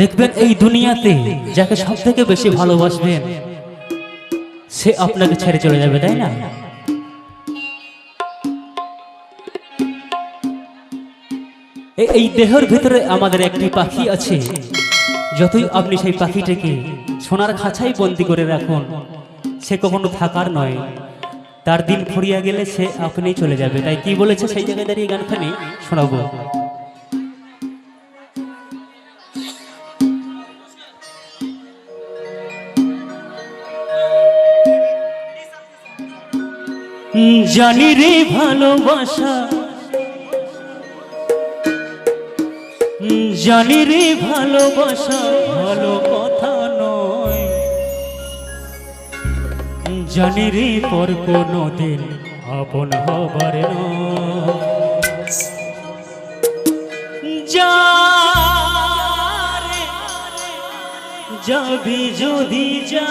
দেখবেন এই দুনিয়াতে যাকে সব থেকে বেশি ভালোবাসবেন, সে আপনাকে ছেড়ে চলে যাবে, তাই না? এই দেহের ভিতরে আমাদের একটি পাখি আছে। যতই আপনি সেই পাখিটাকে সোনার খাঁচাই বন্দি করে রাখুন, সে কখনো থাকার নয়। তার দিন ফুরিয়ে গেলে সে আপনিই চলে যাবে। তাই কি বলেছে সেই জায়গায় দাঁড়িয়ে গানখানি শোনাবো? জানি রে ভালোবাসা। জানি রে ভালোবাসা ভালো কথা নয়। জানি রে পর কোনো দিন আপন হবার যাবি যদি যা।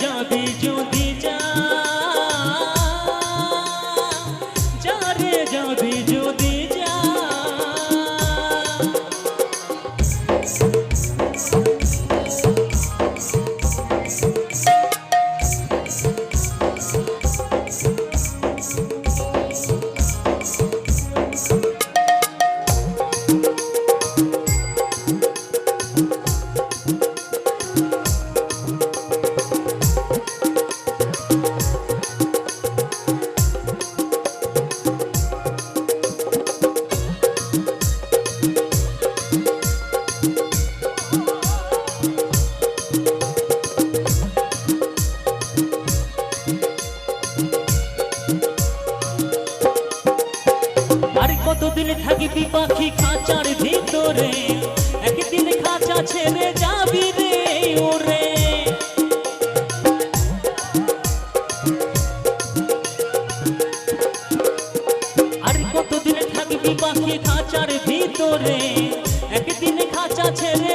যাবি যদি কতদিন থাকিবি পাখি খাঁচার ভিতরে। একদিন খাঁচা ছেড়ে যাবি রে ওরে। আর কতদিন থাকবি পাখি খাঁচার ভিতরে? একদিন খাঁচা ছেড়ে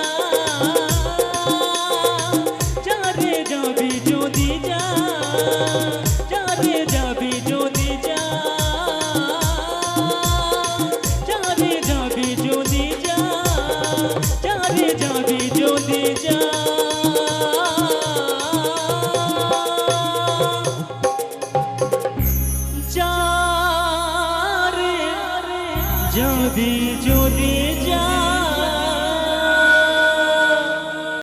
যদি যদি